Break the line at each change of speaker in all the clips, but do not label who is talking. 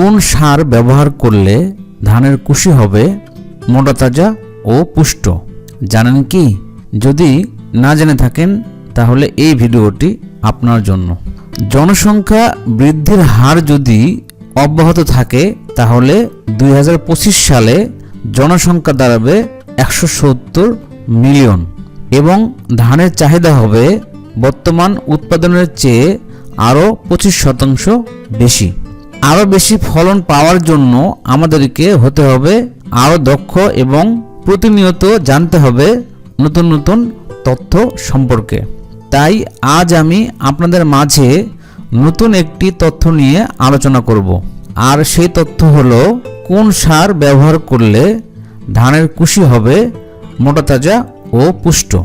কোন সার ব্যবহার করলে ধানের কুশি হবে? মোটা, তাজা ও পুষ্ট। জানেন কি? যদি না জেনে থাকেন, তাহলে এই ভিডিওটি আপনার জন্য। জনসংখ্যা বৃদ্ধির হার যদি অব্যাহত থাকে, তাহলে দুই হাজার পঁচিশ সালে জনসংখ্যা দাঁড়াবে একশো সত্তর মিলিয়ন এবং ধানের চাহিদা হবে বর্তমান উৎপাদনের চেয়ে আরও পঁচিশ শতাংশ বেশি। আরও বেশি ফলন পাওয়ার জন্য আমাদেরকে হতে হবে আরও দক্ষ এবং প্রতিনিয়ত জানতে হবে নতুন নতুন তথ্য সম্পর্কে। তাই আজ আমি আপনাদের মাঝে নতুন একটি তথ্য নিয়ে আলোচনা করব। আর সেই তথ্য হলো, কোন সার ব্যবহার করলে ধানের কুশি হবে মোটা তাজা ও পুষ্ট?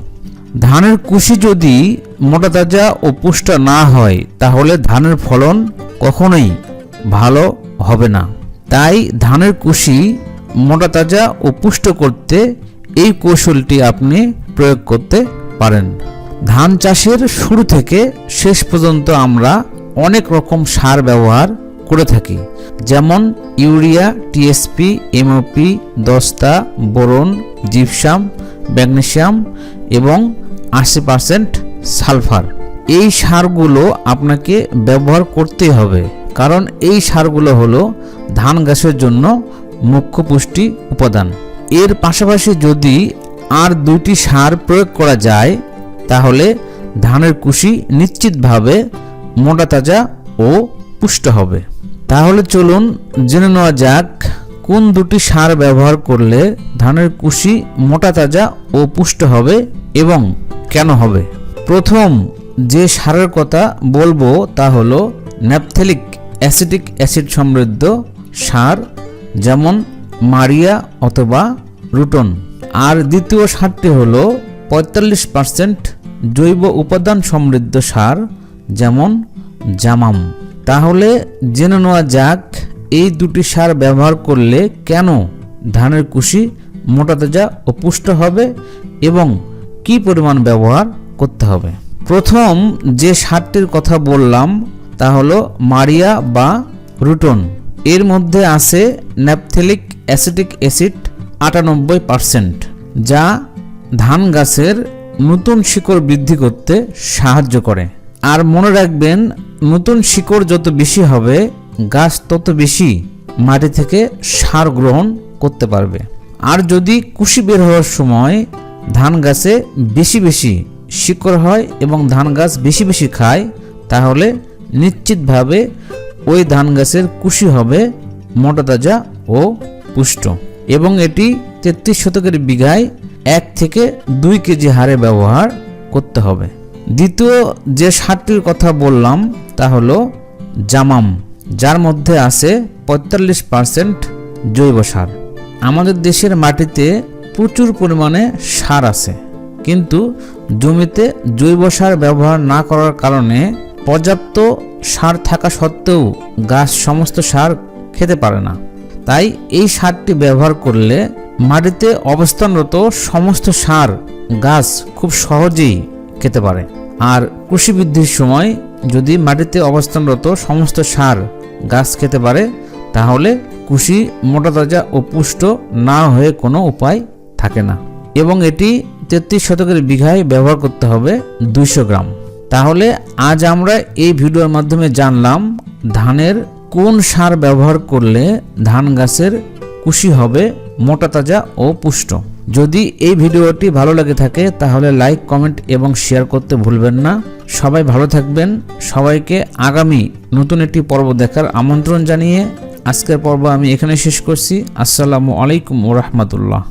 ধানের কুশি যদি মোটা তাজা ও পুষ্ট না হয়, তাহলে ধানের ফলন কখনোই ভালো হবে না। তাই ধানের কুশি মোটা তাজা ও পুষ্ট করতে এই কৌশলটি আপনি প্রয়োগ করতে পারেন। ধান চাষের শুরু থেকে শেষ পর্যন্ত আমরা অনেক রকম সার ব্যবহার করে থাকি। যেমন ইউরিয়া, টিএসপি, এমওপি, দস্তা, বোরন, জিপসাম, ম্যাগনেসিয়াম এবং আশি পার্সেন্ট সালফার। এই সারগুলো আপনাকে ব্যবহার করতেই হবে। কারণ এই সারগুলো হলো ধান গাছের জন্য মুখ্য পুষ্টি উপাদান। এর পাশাপাশি যদি আর দুইটি সার প্রয়োগ করা যায়, তাহলে ধানের কুশি নিশ্চিতভাবে মোটা তাজা ও পুষ্ট হবে। তাহলে চলুন জেনে নেওয়া যাক কোন দুটি সার ব্যবহার করলে ধানের কুশি মোটা তাজা ও পুষ্ট হবে এবং কেন হবে? প্রথম যে সারের কথা বলব তা হলো ন্যাপথেলিক অ্যাসিটিক অ্যাসিড সমৃদ্ধ সার যেমন মারিয়া অথবা রুটন। আর দ্বিতীয় সারটি হল পঁয়তাল্লিশ পার্সেন্ট জৈব উপাদান সমৃদ্ধ সার যেমন জামাম। তাহলে জেনে নেওয়া যাক এই দুটি সার ব্যবহার করলে কেন ধানের কুশি মোটা তাজা ও পুষ্ট হবে এবং কি পরিমাণ ব্যবহার করতে হবে? প্রথম যে সারটির কথা বললাম তা হলো মারিয়া বা রুটন। এর মধ্যে আছে ন্যাপথেলিক অ্যাসিটিক অ্যাসিড আটানব্বই পার্সেন্ট, যা ধান গাছের নতুন শিকড় বৃদ্ধি করতে সাহায্য করে। আর মনে রাখবেন, নতুন শিকড় যত বেশি হবে, গাছ তত বেশি মাটি থেকে সার গ্রহণ করতে পারবে। আর যদি কুশি বের হওয়ার সময় ধান গাছে বেশি বেশি শিকড় হয় এবং ধান গাছ বেশি বেশি খায়, তাহলে নিশ্চিতভাবে ওই ধান গাছের কুশি হবে মোটা তাজা ও পুষ্ট। এবং এটি তেত্রিশ শতকের বিঘায় এক থেকে দুই কেজি হারে ব্যবহার করতে হবে। দ্বিতীয় যে সারটির কথা বললাম তা হলো জামাম, যার মধ্যে আছে পঁয়তাল্লিশ পার্সেন্ট জৈব সার। আমাদের দেশের মাটিতে প্রচুর পরিমাণে সার আছে, কিন্তু জমিতে জৈব সার ব্যবহার না করার কারণে পর্যাপ্ত সার থাকা সত্ত্বেও গাছ সমস্ত সার খেতে পারে না। তাই এই সারটি ব্যবহার করলে মাটিতে অবস্থানরত সমস্ত সার গাছ খুব সহজেই খেতে পারে। আর কৃষি বৃদ্ধির সময় যদি মাটিতে অবস্থানরত সমস্ত সার গাছ খেতে পারে, তাহলে কুশি মোটা তাজা ও পুষ্ট না হয়ে কোনো উপায় থাকে না। এবং এটি তেত্রিশ শতকের বিঘায় ব্যবহার করতে হবে দুইশো গ্রাম। তাহলে আজ আমরা এই ভিডিওর মাধ্যমে জানলাম ধানের কোন সার ব্যবহার করলে ধান গাছের কুশি হবে, মোটা তাজা ও পুষ্ট। যদি এই ভিডিওটি ভালো লেগে থাকে, তাহলে লাইক, কমেন্ট এবং শেয়ার করতে ভুলবেন না। সবাই ভালো থাকবেন। সবাইকে আগামী নতুন একটি পর্ব দেখার আমন্ত্রণ জানিয়ে আজকের পর্ব আমি এখানে শেষ করছি। আসসালামু আলাইকুম ও রহমতুল্লাহ